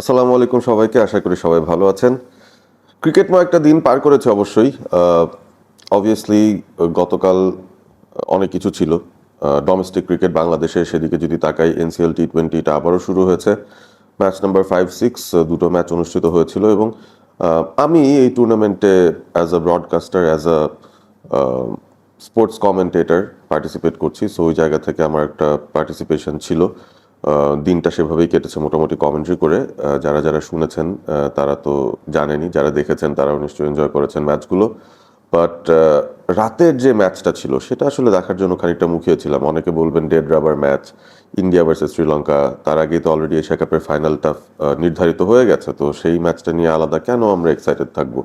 আসসালামু আলাইকুম সবাইকে, আশা করি সবাই ভালো আছেন। ক্রিকেটময় একটা দিন পার করেছে অবশ্যই। অবভিয়াসলি গতকাল অনেক কিছু ছিল। ডোমেস্টিক ক্রিকেট বাংলাদেশে সেদিকে যদি তাকাই এনসিএল টি টোয়েন্টিটা আবারও শুরু হয়েছে। ম্যাচ নাম্বার ফাইভ সিক্স দুটো ম্যাচ অনুষ্ঠিত হয়েছিল এবং আমি এই টুর্নামেন্টে as a broadcaster as a sports commentator participate করছি। সো ওই জায়গা থেকে আমার একটা পার্টিসিপেশন ছিল। দিনটা সেভাবেই কেটেছে মোটামুটি কমেন্ট্রি করে। যারা যারা শুনেছেন তারা তো জানেনি, যারা দেখেছেন তারাও নিশ্চয়ই এনজয় করেছেন ম্যাচগুলো। বাট রাতের যে ম্যাচটা ছিল, সেটা আসলে দেখার জন্য খানিকটা মুখিয়েছিলাম অনেকে বলবেন dead rubber match India versus Sri Lanka, তার আগে তো অলরেডি এশিয়া কাপের ফাইনালটা নির্ধারিত হয়ে গেছে। তো সেই ম্যাচটা নিয়ে আলাদা কেন আমরা এক্সাইটেড থাকব?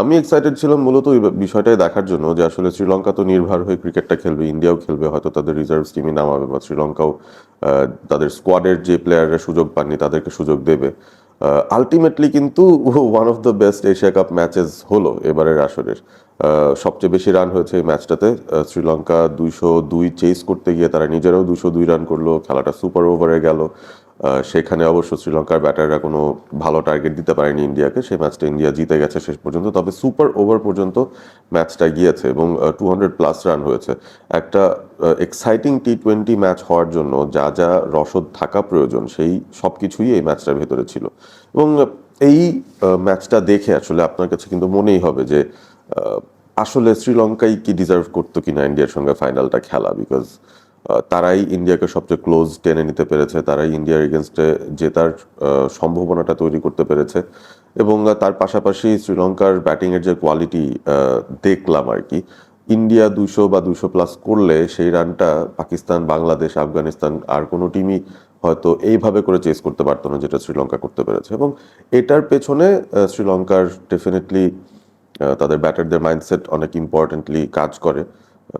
আমি এক্সাইটেড ছিলাম মূলত ওই বিষয়টাই দেখার জন্য যে আসলে শ্রীলঙ্কা তো নির্ভর হয়ে ক্রিকেটটা খেলবে, ইন্ডিয়াও খেলবে, হয়তো তাদের রিজার্ভ টিমই নামাবে বা শ্রীলঙ্কাও তাদের স্কোয়াডের যে প্লেয়াররা সুযোগ পাননি তাদেরকে সুযোগ দেবে। আলটিমেটলি কিন্তু one of the best Asia cup matches হলো এবারের আসরের। সবচেয়ে বেশি রান হয়েছে এই ম্যাচটাতে শ্রীলঙ্কা দুইশো দুই চেস করতে গিয়ে তারা নিজেরাও দুশো দুই রান করল, খেলাটা সুপার ওভারে গেল। সেখানে অবশ্য শ্রীলঙ্কার ব্যাটাররা কোনো ভালো টার্গেট দিতে পারেনি ইন্ডিয়াকে। সেই ম্যাচটা ইন্ডিয়া জিতে গেছে শেষ পর্যন্ত, তবে সুপার ওভার পর্যন্ত ম্যাচটা গিয়েছে এবং টু হান্ড্রেড প্লাস রান হয়েছে। একটা এক্সাইটিং টি টোয়েন্টি ম্যাচ হওয়ার জন্য যা যা রসদ থাকা প্রয়োজন, সেই সব কিছুই এই ম্যাচটার ভেতরে ছিল। এবং এই ম্যাচটা দেখে আসলে আপনার কাছে কিন্তু মনেই হবে যে আসলে শ্রীলঙ্কাই কি ডিজার্ভ করতো কিনা ইন্ডিয়ার সঙ্গে ফাইনালটা খেলা? বিকজ তারাই ইন্ডিয়াকে সবচেয়ে ক্লোজ টেনে নিতে পেরেছে, তারাই ইন্ডিয়ার এগেনস্টে জেতার সম্ভাবনাটা তৈরি করতে পেরেছে এবং তার পাশাপাশি শ্রীলঙ্কার ব্যাটিংয়ের যে কোয়ালিটি দেখলাম আর কি, ইন্ডিয়া দুশো বা দুশো প্লাস করলে সেই রানটা পাকিস্তান, বাংলাদেশ, আফগানিস্তান আর কোনো টিমই হয়তো এইভাবে করে চেস করতে পারতো না, যেটা শ্রীলঙ্কা করতে পেরেছে এবং এটার পেছনে শ্রীলঙ্কার ডেফিনেটলি তাদের ব্যাটারদের মাইন্ডসেট অনেক ইম্পর্টেন্টলি কাজ করে।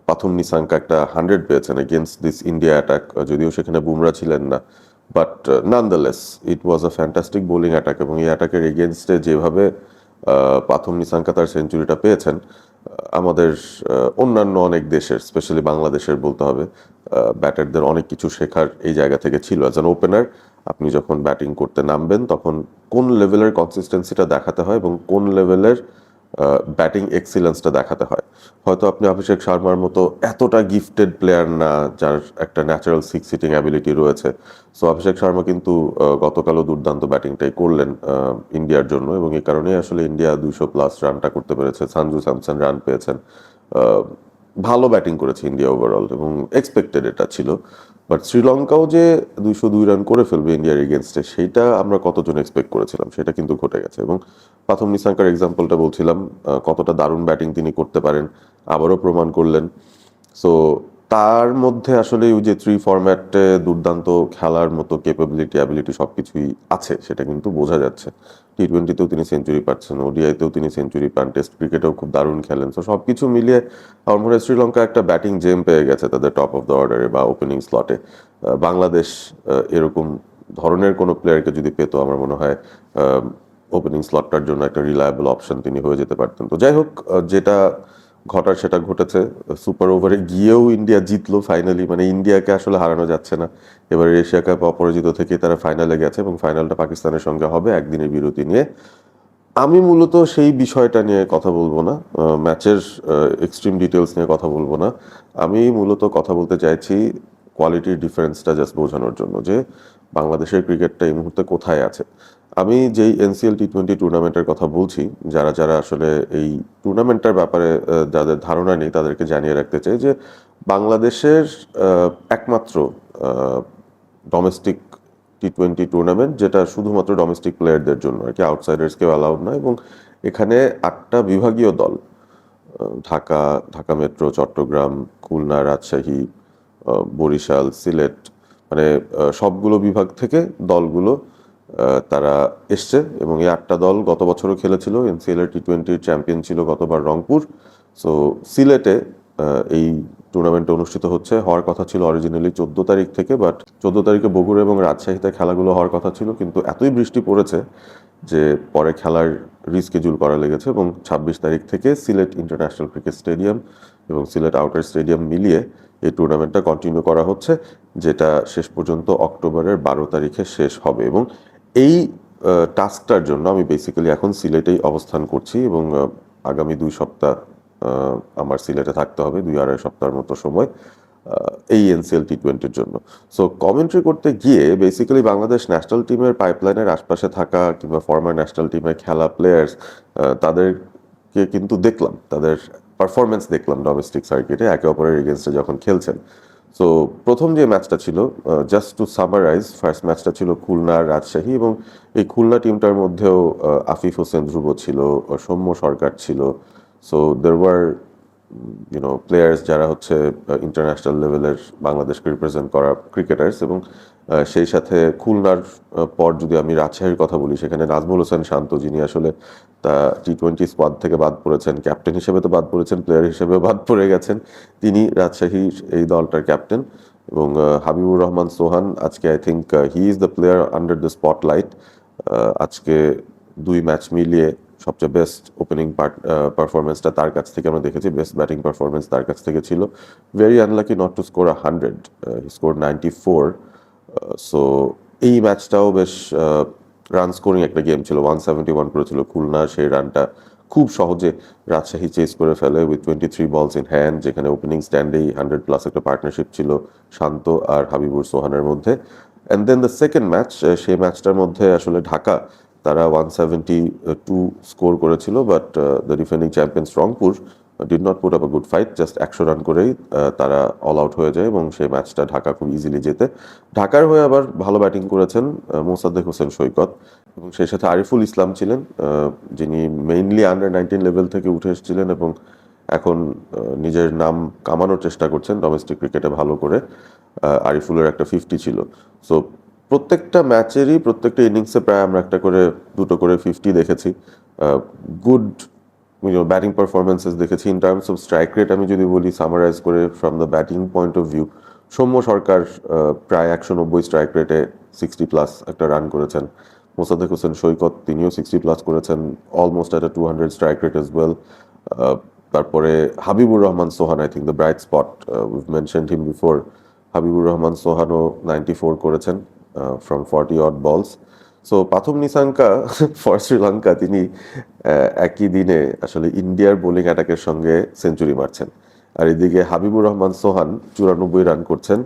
প্রথম নিসাঙ্কা একটা হান্ড্রেড পেয়েছেন এগেনস্ট দিস ইন্ডিয়া অ্যাটাক যদিও সেখানে বুমরা ছিলেন না। But nonetheless it was a fantastic bowling attack এবং এই অ্যাটাকের এগেনস্টে যেভাবে প্রথম নিসাঙ্কা তার সেঞ্চুরিটা পেয়েছেন আমাদের অন্যান্য অনেক দেশের স্পেশালি বাংলাদেশের বলতে হবে ব্যাটারদের অনেক কিছু শেখার এই জায়গা থেকে ছিল। অ্যাজ অ্যান ওপেনার আপনি যখন ব্যাটিং করতে নামবেন, তখন কোন লেভেলের কনসিস্টেন্সিটা দেখাতে হয় এবং কোন লেভেলের ব্যাটিং এক্সিলেন্সটা দেখাতে হয়। হয়তো আপনি অভিষেক শর্মার মতো এতটা গিফটেড প্লেয়ার না, যার একটা ন্যাচারাল সিক্স সিটিং অ্যাবিলিটি রয়েছে। সো অভিষেক শর্মা কিন্তু গতকালও দুর্দান্ত ব্যাটিংটাই করলেন ইন্ডিয়ার জন্য এবং এই কারণেই আসলে ইন্ডিয়া দুইশো প্লাস রানটা করতে পেরেছে। সানজু স্যামসন রান পেয়েছেন। ভালো ব্যাটিং করেছে ইন্ডিয়া ওভারঅল এবং এক্সপেক্টেড এটা ছিল। বাট শ্রীলঙ্কাও যে দুইশো দুই রান করে ফেলবে ইন্ডিয়ার এগেনস্টে সেইটা আমরা কতজন এক্সপেক্ট করেছিলাম, সেটা কিন্তু ঘটে গেছে। এবং প্রথম নিসাঙ্কার এক্সাম্পলটা বলছিলাম কতটা দারুণ ব্যাটিং তিনি করতে পারেন, আবারও প্রমাণ করলেন। সো তার মধ্যে আসলে ওই যে থ্রি ফরম্যাটে দুর্দান্ত খেলার মতো ক্যাপাবিলিটি অ্যাবিলিটি সব কিছুই আছে, সেটা কিন্তু বোঝা যাচ্ছে। টি টোয়েন্টিতেও তিনি সেঞ্চুরি পাচ্ছেন ওডিআইতেও তিনি সেঞ্চুরি পান টেস্ট ক্রিকেটেও খুব দারুণ খেলেন। তো সব কিছু মিলিয়ে আমার মনে হয় শ্রীলঙ্কা একটা ব্যাটিং জেম পেয়ে গেছে তাদের টপ অফ দ্য অর্ডারে বা ওপেনিং স্লটে বাংলাদেশ এরকম ধরনের কোনো প্লেয়ারকে যদি পেতো, আমার মনে হয় ওপেনিং স্লটটার জন্য একটা রিলায়েবল অপশন তিনি হয়ে যেতে পারতেন। তো যাই হোক যেটা ঘটার সেটা ঘটেছে। সুপার ওভারে গিয়েও ইন্ডিয়া জিতলো ফাইনালি মানে ইন্ডিয়াকে আসলে হারানো যাচ্ছে না। এবার এশিয়া কাপ অপরাজিত থেকে তারা ফাইনালে গেছে এবং ফাইনালটা পাকিস্তানের সঙ্গে হবে একদিনের বিরতি নিয়ে। আমি মূলত সেই বিষয়টা নিয়ে কথা বলব না ম্যাচের এক্সট্রিম ডিটেলস নিয়ে কথা বলব না। আমি মূলত কথা বলতে চাইছি কোয়ালিটির ডিফারেন্সটা জাস্ট বোঝানোর জন্য যে বাংলাদেশের ক্রিকেটটা এই মুহূর্তে কোথায় আছে। আমি যেই এনসিএল টি টোয়েন্টি টুর্নামেন্টের কথা বলছি, যারা যারা আসলে এই টুর্নামেন্টটার ব্যাপারে যাদের ধারণা নেই, তাদেরকে জানিয়ে রাখতে চাই যে বাংলাদেশের একমাত্র ডোমেস্টিক টি টোয়েন্টি টুর্নামেন্ট যেটা শুধুমাত্র ডোমেস্টিক প্লেয়ারদের জন্য আর কি আউটসাইডার্সকেও অ্যালাউড না এবং এখানে আটটা বিভাগীয় দল ঢাকা ঢাকা মেট্রো চট্টগ্রাম, খুলনা, রাজশাহী বরিশাল, সিলেট মানে সবগুলো বিভাগ থেকে দলগুলো তারা এসছে এবং এই আটটা দল গত বছরও খেলেছিল, এনসিএল এর টি টোয়েন্টির চ্যাম্পিয়ন ছিল গতবার রংপুর। সো সিলেটে এই টুর্নামেন্ট অনুষ্ঠিত হচ্ছে। হওয়ার কথা ছিল অরিজিনালি চোদ্দ তারিখ থেকে বাট চোদ্দ তারিখে বগুড়া এবং রাজশাহীতে খেলাগুলো হওয়ার কথা ছিল, কিন্তু এতই বৃষ্টি পড়েছে যে পরে খেলার রিস্কেজুল করা লেগেছে এবং ছাব্বিশ তারিখ থেকে সিলেট ইন্টারন্যাশনাল ক্রিকেট স্টেডিয়াম এবং সিলেট আউটার স্টেডিয়াম মিলিয়ে এই টুর্নামেন্টটা কন্টিনিউ করা হচ্ছে, যেটা শেষ পর্যন্ত অক্টোবরের বারো তারিখে শেষ হবে এবং এই টাস্কটার জন্য আমি বেসিক্যালি এখন সিলেটেই অবস্থান করছি এবং আগামী দুই সপ্তাহ আমার সিলেটে থাকতে হবে, দুই আড়াই সপ্তাহের মতো সময় এই এনসিএল টি টোয়েন্টির জন্য। সো কমেন্ট্রি করতে গিয়ে বেসিক্যালি বাংলাদেশ ন্যাশনাল টিমের পাইপলাইনের আশপাশে থাকা কিংবা ফর্মার ন্যাশনাল টিমে খেলা প্লেয়ার্স তাদেরকে কিন্তু দেখলাম, তাদের পারফরমেন্স দেখলাম ডোমেস্টিক সার্কিটে একে অপরের এগেনস্টে যখন খেলছেন। সো প্রথম যে ম্যাচটা ছিল জাস্ট টু সামারাইজ ফার্স্ট ম্যাচটা ছিল খুলনা রাজশাহী এবং এই খুলনা টিমটার মধ্যেও আফিফ হোসেন ধ্রুব ছিল সৌম্য সরকার ছিল। So there were you know players যারা হচ্ছে ইন্টারন্যাশনাল লেভেলের বাংলাদেশকে রিপ্রেজেন্ট করা ক্রিকেটার্স এবং সেই সাথে খুলনার পর যদি আমি রাজশাহীর কথা বলি, সেখানে নাজমুল হোসেন শান্ত, যিনি আসলে তা টি টোয়েন্টি স্কোয়াড থেকে বাদ পড়েছেন ক্যাপ্টেন হিসেবে তো বাদ পড়েছেন প্লেয়ার হিসেবেও বাদ পড়ে গেছেন, তিনি রাজশাহী এই দলটার ক্যাপ্টেন এবং হাবিবুর রহমান সোহান, আজকে I think he is the player under the spotlight আজকে দুই ম্যাচ মিলিয়ে সবচেয়ে বেস্ট ওপেনিং পার্ট পারফরমেন্সটা তার কাছ থেকে আমরা দেখেছি বেস্ট ব্যাটিং পারফরমেন্স তার কাছ থেকে ছিল। Very unlucky not to score a hundred score ninety four so এই ম্যাচটাও বেশ রান স্কোরিং একটা গেম ছিল। ওয়ান সেভেন্টি ওয়ান করেছিল খুলনা। সেই রানটা খুব সহজে রাজশাহী চেস করে ফেলে with twenty three balls in hand যেখানে ওপেনিং স্ট্যান্ডেই হান্ড্রেড প্লাস একটা পার্টনারশিপ ছিল শান্ত আর হাবিবুর সোহানের মধ্যে। And then the second match সেই ম্যাচটার মধ্যে আসলে ঢাকা, তারা ওয়ান সেভেন্টি টু স্কোর করেছিল but the defending champions Rangpur did not put up a good fight just একশো রান করেই তারা অল আউট হয়ে যায় এবং সেই ম্যাচটা ঢাকা খুব ইজিলি জেতে। ঢাকার হয়ে আবার ভালো ব্যাটিং করেছেন মোসাদ্দেক হোসেন সৈকত এবং সেই সাথে আরিফুল ইসলাম ছিলেন যিনি মেইনলি আন্ডার নাইনটিন লেভেল থেকে উঠে এসেছিলেন এবং এখন নিজের নাম কামানোর চেষ্টা করছেন ডোমেস্টিক ক্রিকেটে ভালো করে আরিফুলের একটা ফিফটি ছিল। সো প্রত্যেকটা ম্যাচেরই প্রত্যেকটা ইনিংসে প্রায় আমরা একটা করে, দুটো করে ফিফটি দেখেছি। গুড ব্যাটিং পারফরমেন্সেস দেখেছি in terms of strike rate আমি যদি বলি সামারাইজ করে from the batting point of view Soumya Sarkar প্রায় একশো নব্বই স্ট্রাইক রেটে সিক্সটি প্লাস একটা রান করেছেন। মোসাদ্দেক হোসেন সৈকত, তিনিও সিক্সটি প্লাস করেছেন অলমোস্ট একটা two hundred strike rate as well তারপরে Habibur Rahman Sohan I think the bright spot we've mention him before Habibur Rahman সোহানও ninety four করেছেন from forty odd balls so Pathum Nissanka for Sri Lanka তিনি একই দিনে আসলে ইন্ডিয়ার bowling অ্যাটাকের সঙ্গে century মারছেন। আর এদিকে হাবিবুর রহমান সোহান চুরানব্বই রান করছেন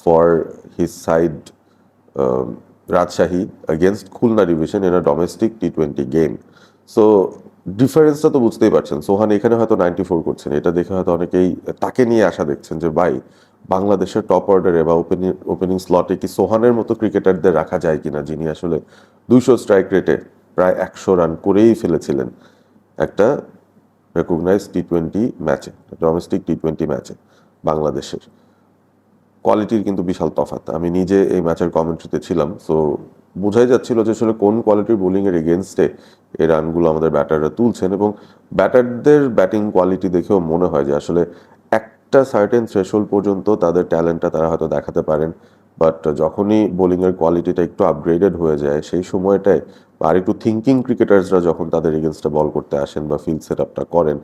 for his side Rajshahi against Khulna division in a domestic T twenty game so ডিফারেন্সটা তো বুঝতেই পারছেন। সোহান এখানে হয়তো নাইনটি ফোর করছেন। এটা দেখে হয়তো অনেকেই তাকে নিয়ে আশা দেখছেন যে, ভাই বাংলাদেশের টপ অর্ডারে বা ওপেনিং ওপেনিং স্লটে কি সোহানের মতো ক্রিকেটারদের রাখা যায় কিনা, যিনি আসলে দুইশো স্ট্রাইক রেটে প্রায় একশো রান করেই ফেলেছিলেন একটা রেকগনাইজ টি টোয়েন্টি ম্যাচে ডোমেস্টিক টি টোয়েন্টি ম্যাচে বাংলাদেশের। কোয়ালিটির কিন্তু বিশাল তফাৎ। আমি নিজে এই ম্যাচের কমেন্ট্রিতে ছিলাম সো বোঝাই যাচ্ছিল যে আসলে কোন কোয়ালিটির বোলিংয়ের এগেনস্টে এই রানগুলো আমাদের ব্যাটাররা তুলছেন এবং ব্যাটারদের ব্যাটিং কোয়ালিটি দেখেও মনে হয় যে আসলে একটা সার্টেন থ্রেশোল্ড পর্যন্ত তাদের ট্যালেন্টটা তারা হয়তো দেখাতে পারেন। বাট যখনই বোলিংয়ের কোয়ালিটিটা একটু আপগ্রেডেড হয়ে যায়, সেই সময়টায় আর একটু থিঙ্কিং ক্রিকেটার্সরা যখন তাদের এগেনস্টে বল করতে আসেন বা ফিল্ড সেট আপটা করেন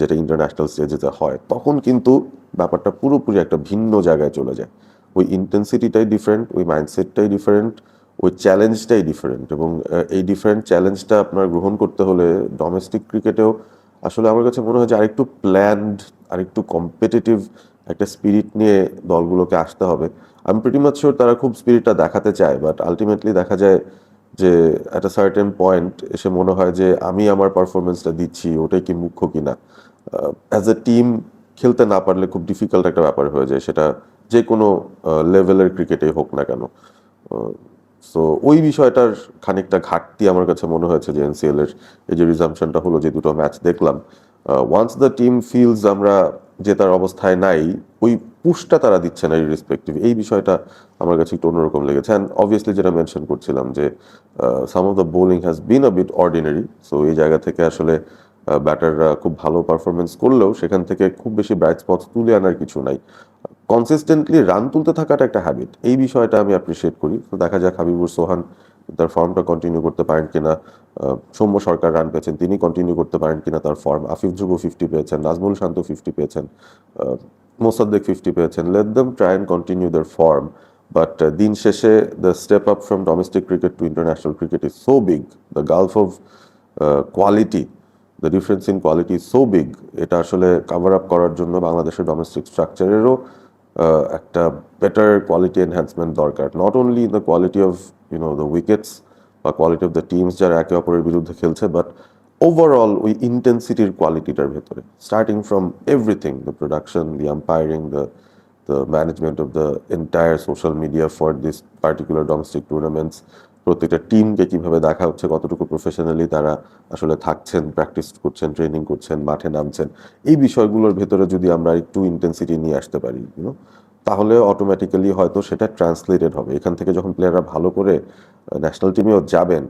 যেটা ইন্টারন্যাশনাল স্টেজেতে হয়, তখন কিন্তু ব্যাপারটা পুরোপুরি একটা ভিন্ন জায়গায় চলে যায়। ওই ইন্টেন্সিটিটাই ডিফারেন্ট ওই মাইন্ডসেটটাই ডিফারেন্ট ওই চ্যালেঞ্জটাই ডিফারেন্ট এবং এই ডিফারেন্ট চ্যালেঞ্জটা আপনার গ্রহণ করতে হলে ডোমেস্টিক ক্রিকেটেও আসলে আমার কাছে মনে হয় যে আরেকটু প্ল্যান্ড আরেকটু কম্পিটিটিভ একটা স্পিরিট নিয়ে দলগুলোকে আসতে হবে। আমি প্রিটি মাচ শিওর তারা খুব স্পিরিটটা দেখাতে চায় বাট আলটিমেটলি দেখা যায় যে একটা সার্টেন পয়েন্ট এসে মনে হয় যে আমি আমার পারফরমেন্সটা দিচ্ছি, ওটাই কি মুখ্য কিনা। অ্যাজ এ টিম খেলতে না পারলে খুব ডিফিকাল্ট একটা ব্যাপার হয়ে যায়, সেটা যে কোনো লেভেলের ক্রিকেটেই হোক না কেন। সো ওই বিষয়টার খানিকটা ঘাটতি আমার কাছে মনে হয়েছে যে এনসিএল এর এই যে রিজামশনটা হলো যে দুটো ম্যাচ দেখলাম ওয়ান্স দ্য টিম ফিলস আমরা জেতার অবস্থায় নাই, ওই পুশটা তারা দিচ্ছে না রেসপেক্টিভ এই বিষয়টা আমার কাছে একটু অন্যরকম লেগেছে। অ্যান্ড অবভিয়াসলি যেটা মেনশন করছিলাম যে some of the bowling has been a bit ordinary so এই জায়গা থেকে আসলে ব্যাটাররা খুব ভালো পারফরমেন্স করলেও সেখান থেকে খুব বেশি ব্রাইট স্পট তুলে আনার কিছু নাই। কনসিস্টেন্টলি রান তুলতে থাকাটা একটা হ্যাবিট এই বিষয়টা আমি অ্যাপ্রিসিয়েট করি। তো দেখা যাক হাবিবুর সোহান তার ফর্মটা কন্টিনিউ করতে পারেন কিনা। সৌম্য সরকার রান পেয়েছেন, তিনি কন্টিনিউ করতে পারেন কিনা তার ফর্ম আফিফ ধ্রুব ফিফটি পেয়েছেন, নাজমুল শান্ত ফিফটি পেয়েছেন মোসাদ্দেক ফিফটি পেয়েছেন। Let them try and continue their form but দিন শেষে the step up from domestic cricket to international cricket is so big the gulf of quality the difference in quality is so big এটা আসলে cover up করার জন্য বাংলাদেশের domestic স্ট্রাকচারেরও একটা better quality enhancement দরকার। Not only the quality of you know the wickets বা quality of the teams যারা একে অপরের বিরুদ্ধে খেলছে বাট ওভারঅল ওই ইন্টেন্সিটির কোয়ালিটিটার ভেতরে। Starting from everything the production the umpiring the the management of the entire social media for this particular domestic tournaments প্রত্যেকটা টিমকে কীভাবে দেখা হচ্ছে, কতটুকু প্রফেশনালি তারা আসলে থাকছেন প্র্যাকটিস করছেন ট্রেনিং করছেন, মাঠে নামছেন, এই বিষয়গুলোর ভেতরে যদি আমরা একটু ইন্টেন্সিটি নিয়ে আসতে পারি তাহলে অটোমেটিক্যালি হয়তো সেটা ট্রান্সলেটেড হবে। এখান থেকে যখন প্লেয়াররা ভালো করে ন্যাশনাল টিমেও যাবেন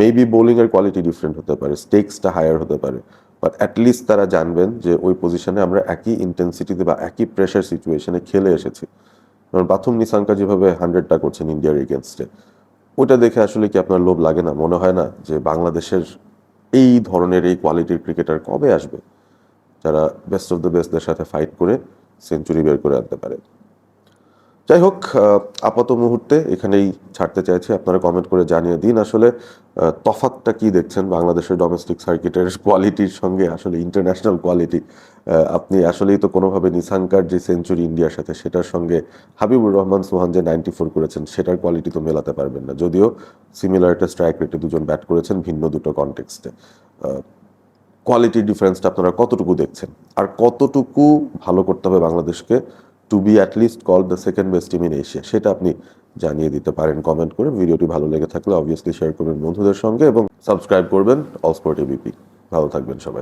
মেবি বোলিংয়ের কোয়ালিটি ডিফারেন্ট হতে পারে স্টেক্সটা হায়ার হতে পারে বাট অ্যাটলিস্ট তারা জানবেন যে ওই পজিশনে আমরা একই ইন্টেন্সিটিতে বা একই প্রেশার সিচুয়েশনে খেলে এসেছি। কারণ প্রথম নিসাঙ্কা যেভাবে হান্ড্রেডটা করছেন ইন্ডিয়ার এগেনস্টে ওটা দেখে আসলে কি আপনার লোভ লাগে না? মনে হয় না যে বাংলাদেশের এই ধরনের এই কোয়ালিটির ক্রিকেটার কবে আসবে? যারা বেস্ট অফ দ্য বেস্টদের সাথে ফাইট করে সেঞ্চুরি বের করে আনতে পারে। যাই হোক আপাত মুহূর্তে এখানেই ছাড়তে চাইছি। আপনারা কমেন্ট করে জানিয়ে দিন আসলে তফাতটা কি দেখছেন বাংলাদেশের ডোমেস্টিক সার্কিটের কোয়ালিটির সঙ্গে? আসলে ইন্টারন্যাশনাল কোয়ালিটি আপনি আসলেই তো কোনোভাবে নিসাঙ্কার যে সেঞ্চুরি ইন্ডিয়ার সাথে সেটার সঙ্গে হাবিবুর রহমান, সোহান যে নাইনটি ফোর করেছেন, সেটার কোয়ালিটি তো মেলাতে পারবেন না। যদিও সিমিলার একটা স্ট্রাইক রেটে দুজন ব্যাট করেছেন ভিন্ন দুটো কনটেক্সটে কোয়ালিটি ডিফারেন্সটা আপনারা কতটুকু দেখছেন? আর কতটুকু ভালো করতে হবে বাংলাদেশকে? To be at least call the second best team in Asia সেটা আপনি জানিয়ে দিতে পারেন কমেন্ট করে। ভিডিওটি ভালো লেগে থাকলে অবভিয়াসলি শেয়ার করবেন বন্ধুদের সঙ্গে এবং সাবস্ক্রাইব করবেন অলস্পোর্ট এবিপি ভালো থাকবেন সবাই।